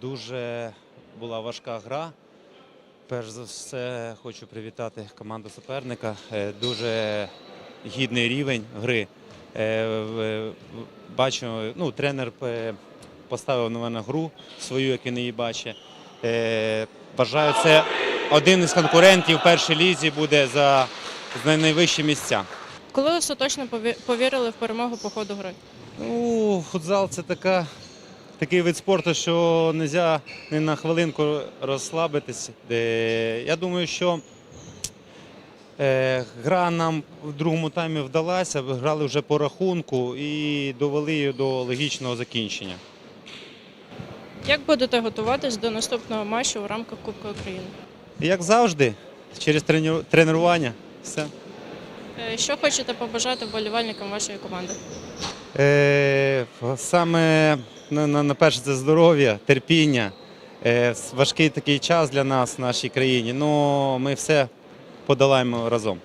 Дуже була важка гра. Перш за все, хочу привітати команду суперника. Е, Дуже гідний рівень гри. Е, Бачу, ну, тренер поставив на мене гру свою, як він її бачить. Е, Вважаю, це один із конкурентів в першій лізі буде за за найвищі місця. Коли ви остаточно повірили в перемогу по ходу гри? Ну, футзал це така, такий вид спорту, що не можна ні на хвилинку розслабитись. Е, Я думаю, що е, гра нам в другому таймі вдалася, грали вже по рахунку і довели її до логічного закінчення. Як будете готуватись до наступного матчу в рамках Кубку України? Як завжди, через тренування. Все. Е, Що хочете побажати вболівальникам вашої команди? Е, саме на, перше це здоров'я, терпіння. Е, важкий такий час для нас в нашій країні. але ми все подолаємо разом.